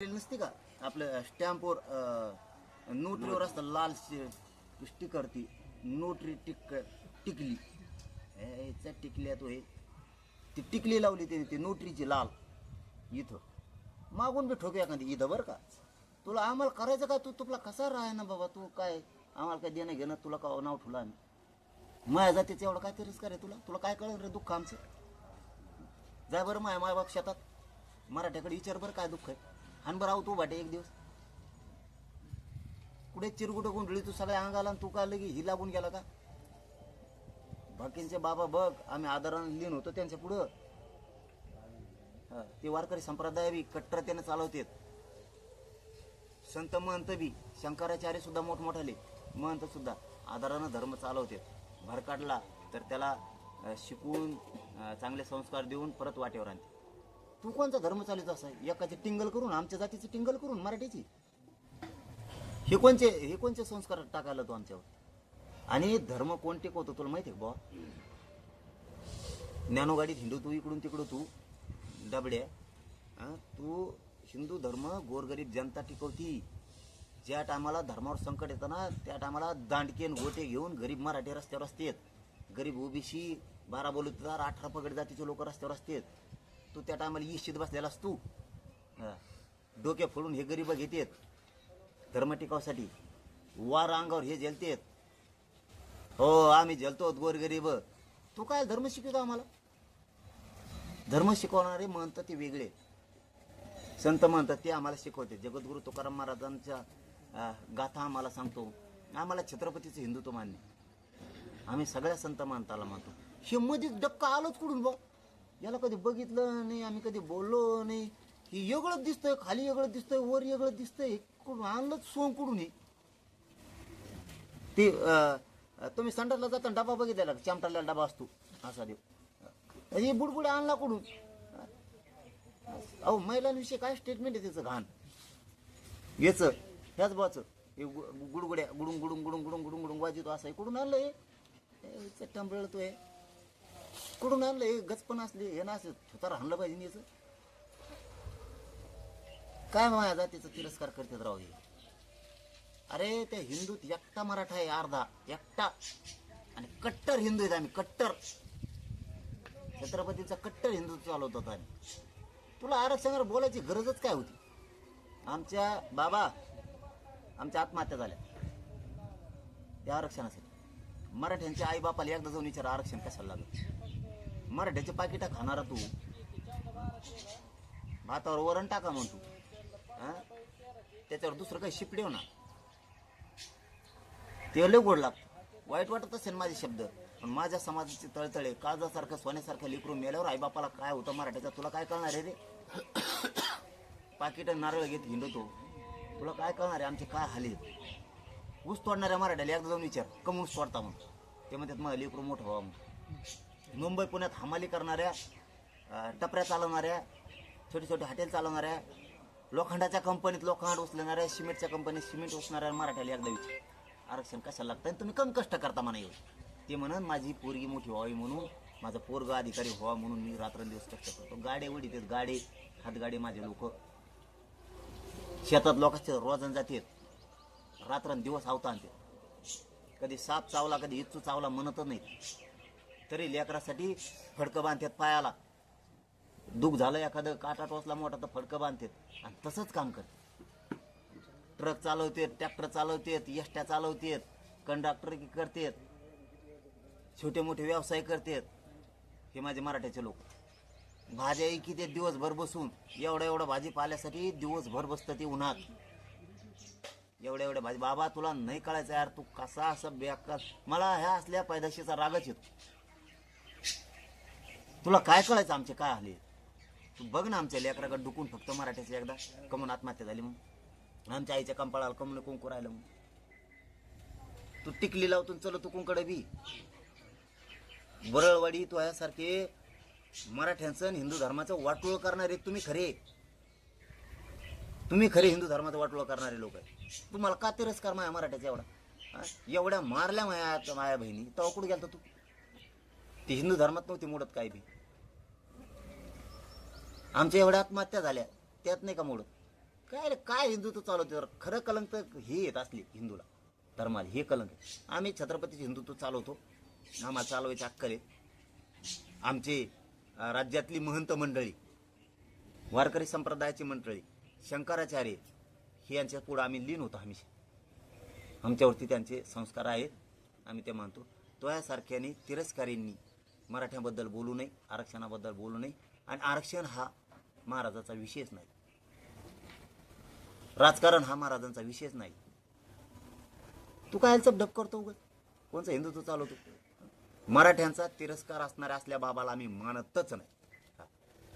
नसते का? आपलं स्टॅम्पवर नोटरीवर असतं लाल स्टिकर ती. नोटरी टिक टिकली. याच्या टिकल्या तो हे. ती टिकली लावली त्याने ती नोटरीची लाल. इथं. मागून बी ठोके एखादी इथं बरं का? तुला आम्हाला करायचं का? तू तुला कसा राहाय ना बाबा? तू काय आम्हाला काय देणं घेणं? तुला का नाव ठुला आम्ही? माया जातीचं एवढं काय तरीच आहे तुला? तुला काय कळलं रे दुःख आमचं? जाय बरं माया माया बाप शेतात. मराठ्याकडे विचार बरं काय दुःख आहे? हान बरं तू भाटे एक दिवस. कुठे चिरगुट गुंडळी तू सगळ्या अंगाला आणि तू काय लगी ही लागून गेला का? बाकींचे बाबा बघ आम्ही आदरानं लीन होतो त्यांच्या पुढं. ते वारकरी संप्रदाय बी कट्टरतेनं चालवतेत. संत महंत बी शंकराचार्य सुद्धा मोठमोठाले महंत सुद्धा आदरानं धर्म चालवतेत. भर काढला तर त्याला शिकून चांगले संस्कार देऊन परत वाटेवर आणते. तू कोणचा धर्म चालित असा? एकाचे टिंगल करून आमच्या जातीचे टिंगल करून मराठीची? हे कोणचे हे कोणचे संस्कार टाकायला तू आमच्यावर? आणि धर्म कोण टिकवतो तुला माहिती आहे बॉ ज्ञानोगाडीत हिंदू तू इकडून तिकडं तू. डबड्या. तू हिंदू धर्म गोरगरीब जनता टिकवती. ज्या टायमाला धर्मावर संकट येतं ना त्या टायमाला दांडकेन गोटे घेऊन गरीब मराठी रस्त्यावर असतात. गरीब ओबीसी बारा बोलूतदार अठरा पगड जातीचे लोक रस्त्यावर असतात. तू त्या टायमाला इशित बसलेलास तू. डोके फोडून हे गरीब घेतेत. धर्म टिकावसाठी. वार अंगावर हे जलतेत हो आम्ही जलतो गोरगरीब तू काय धर्म शिकवतो आम्हाला? धर्म शिकवणारे म्हणतात ते वेगळे. संत म्हणतात ते आम्हाला शिकवते. जगद्गुरु तुकाराम महाराजांच्या गाथा आम्हाला सांगतो. आम्हाला छत्रपतीचं हिंदुत्व मान्य. आम्ही सगळ्या संत मानताला मानतो. हे मध्ये डक्का आलोच कुठून बघ याला कधी बघितलं नाही आम्ही कधी बोललो नाही. हे वेगळंच दिसतंय खाली वेगळं दिसतंय वर वेगळं दिसतंय कुठून आणलंच सोंग कुठून हे? ते अं, तुम्ही संडासला जाता डबा बघितला का? चामटाला डबा असतो. असा देव. हे बुडबुड आणला कुठून? अहो महिलांविषयी काय स्टेटमेंट आहे त्याचं घाण? याच ह्याच बाच हे गु- गुडगुड्या गुडुंग गुडुंग गुडुंग गुडुंग गुडुंग गुडुंग वाजतो असं आहे. कुठून हे? टंबळ तो आहे कुठून आणलं? आणलंय गचपण असले हे ना असं थोतार आणलं पाहिजे ना याचं. काय माझ्या जातीचा तिरस्कार करतात राव हे? अरे त्या हिंदूत एकटा मराठा आहे अर्धा. एकटा. आणि कट्टर हिंदू आहेत आम्ही कट्टर. छत्रपतीचा कट्टर हिंदू चालवत होता आम्ही. तुला आरक्षणावर बोलायची गरजच काय होती? आमच्या बाबा आमच्या आत्महत्या झाल्या. त्या आरक्षणासाठी. मराठ्यांच्या आई बापाला एकदा जाऊन विचार आरक्षण कशाला लागलं? मराठ्याचे पाकिटा खाणारा तू. भातावर वरण टाका म्हणतो तू. त्याच्यावर दुसरं काही शिपडे ना ते लय गोड लागतं. वाईट वाटत असेल माझे शब्द. पण माझ्या समाजाचे तळतळे काळजासारखं सोन्यासारखं लिकरून मेल्यावर आईबापाला काय होतं मराठ्याचा? तुला काय कळणार आहे रे? पाकिट नारळ घेत हिंडतो. तुला काय कळणार आहे? आमचे काय हाली ऊस तोडणाऱ्या मराठ्याला एकदा जाऊन विचार. कम ऊस तोडता म्हणून. ते म्हणतात मग लेकरू मोठं व्हावं म्हणून. मुंबई पुण्यात हमाली करणाऱ्या टपऱ्या चालवणाऱ्या छोटे छोटे हॉटेल चालवणाऱ्या लोखंडाच्या कंपनीत लोखंड उचलणाऱ्या सिमेंटच्या कंपनीत सिमेंट उचलणाऱ्या मराठ्याला एकदा विचार. आरक्षण कशाला लागतं आणि तुम्ही कमी कष्ट करता म्हणा येऊ. ते म्हणून माझी पोरगी मोठी व्हावी म्हणून माझा पोरगा अधिकारी व्हावा म्हणून मी रात्रंदिवस कष्ट करतो. गाडे उडी देत गाडे हातगाडे माझे लोक. शेतात लोकांचे रोजन जातात रात्रंदिवस आवता आणतात कधी साप चावला कधी इच्छू चावला म्हणतच नाही तरी लेकरासाठी फडकं बांधतात पायाला. दुःख झालं एखादं काटा टोचला मोठा तर फडकं बांधतात. आणि तसंच काम करतात. ट्रक चालवतेत ट्रॅक्टर चालवतेत एसट्या चालवतेत कंडक्टर करतेत. छोटे मोठे व्यवसाय करतेत. हे माझे मराठ्याचे लोक. भाज्या किती दिवसभर बसून एवढ्या एवढं भाजीपाल्यासाठी दिवसभर बसतं ते उन्हात. एवढ्या एवढ्या भाजी बाबा तुला नाही कळायचं यार तू कसा असं बेकार. मला ह्या असल्या पैदाशीचा रागच येतो. तुला काय कळायचं आमचे काय आले? तू बघ ना आमच्या लेकराकडे डुकून फक्त मराठ्याचे एकदा. कमून आत्महत्या झाली मग आमच्या आईच्या कंपाळाला कमून कुंकू राहिलं मग तू टिकली लावतून चल तू कुंकडे बी. बरळवाडी तू यासारखे मराठ्यांचं आणि हिंदू धर्माचं वाटोळ करणारे तुम्ही खरे. तुम्ही खरे हिंदू धर्माचं वाटोळ करणारे लोक आहे तुम्हाला का तिरस्कार माया मराठ्याचा एवढा? एवढ्या मारल्या माया माया बहिणी. तेव्हा कुठे गेलता तू? ती हिंदू धर्मात नव्हती मोडत काय बी. आमच्या एवढ्या आत्महत्या झाल्या त्यात नाही का मोडत? काय रे काय हिंदुत्व चालवते? खरं कलंक तर हे येत असली हिंदूला धर्माला हे कलंक. आम्ही छत्रपतीचे हिंदुत्व चालवतो. आम्हाला चालवायचे अक्कल आहे. आमचे राज्यातली महंत मंडळी वारकरी संप्रदायाची मंडळी शंकराचार्य हे यांच्या पुढं आम्ही लीन होतो हमेशा. आमच्यावरती त्यांचे संस्कार आहेत आम्ही ते मानतो. तो यासारख्याने तिरस्कारींनी मराठ्याबद्दल बोलू नये आरक्षणाबद्दल बोलू नये. आणि आरक्षण हा महाराजाचा विषयच नाही. राजकारण हा महाराजांचा विषयच नाही. तू काय ढप करतो उगत कोणचं हिंदुत्व चालवतो? मराठ्यांचा तिरस्कार असणाऱ्या असल्या बाबाला आम्ही मानतच नाही.